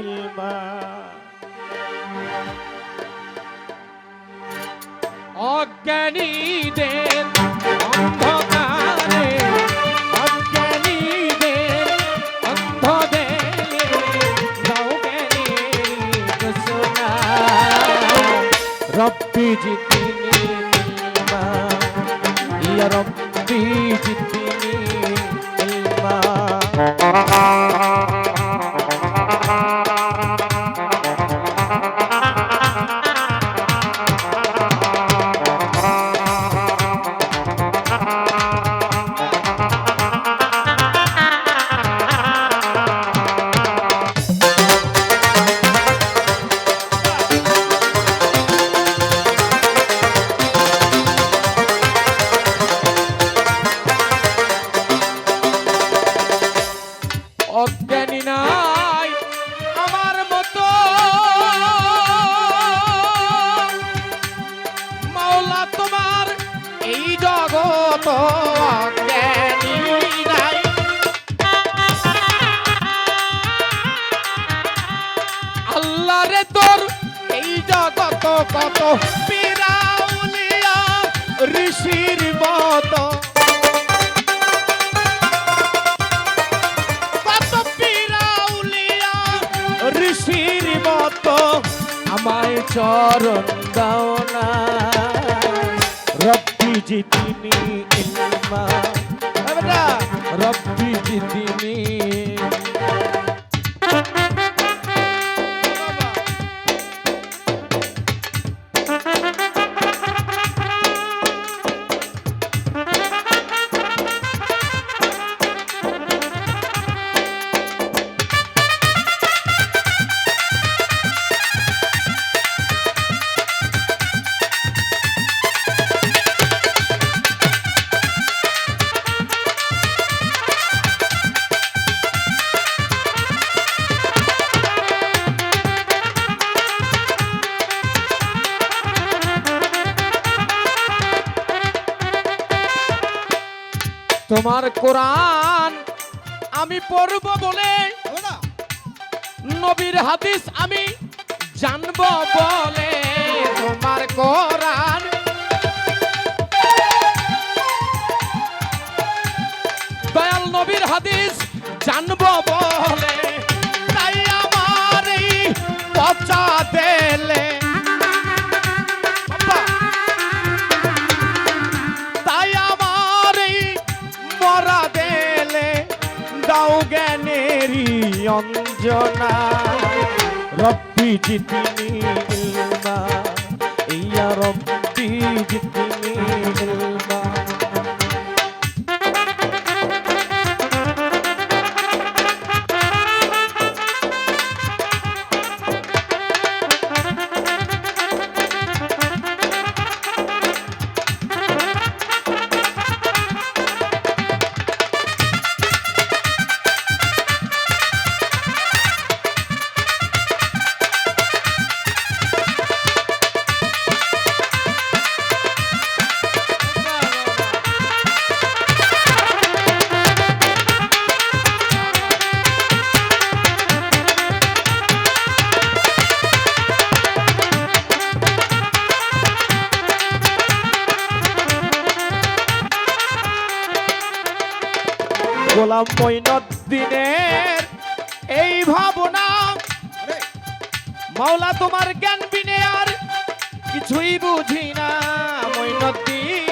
ইলমা অজ্ঞানীদের অন্ধকারে অজ্ঞানীদের অন্ধদের দাও জ্ঞানের সোনা রব্বি জিতিনি ইয়া রব্বি জিতিনি অজ্ঞানী নাই আমার মতো। মাওলা, তোমার এই জগত আল্লাহ রে তোর এই জগত কত পিরাউলিয়া ঋষির মতো। ঋষির মতো আমায় চরণ দাও না। রব্বি জিতিনি ইলমা রব্বি জিতিনি তোমার কোরআন আমি পড়ব বলে নবীর হাদিস আমি জানব বলে। তোমার কোরআন দয়াল নবীর হাদিস জানব বলে। অঞ্জনা। রব্বি জিতিনি ইয়া রব্বি গোলাম মঈনুদ্দিনের এই ভাবনা মাওলা তোমার জ্ঞান বিনে আর কিছুই বুঝি না। মঈনুদ্দিনের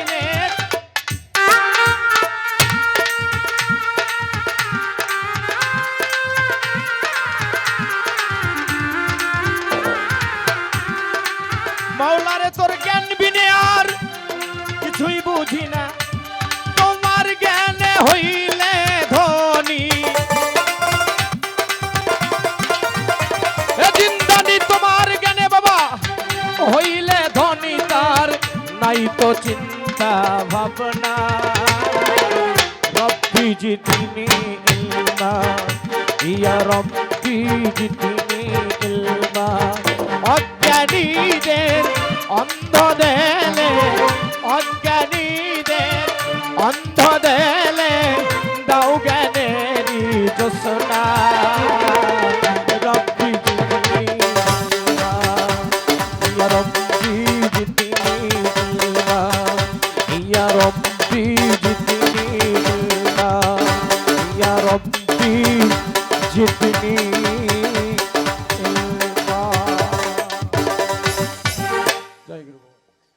নাই তো চিন্তা ভাবনা। রব্বি জিতিনি ইলমা ইয়া রব্বি জিতিনি ইলমা অজ্ঞানীদের অন্ধ রব্বি জিতনি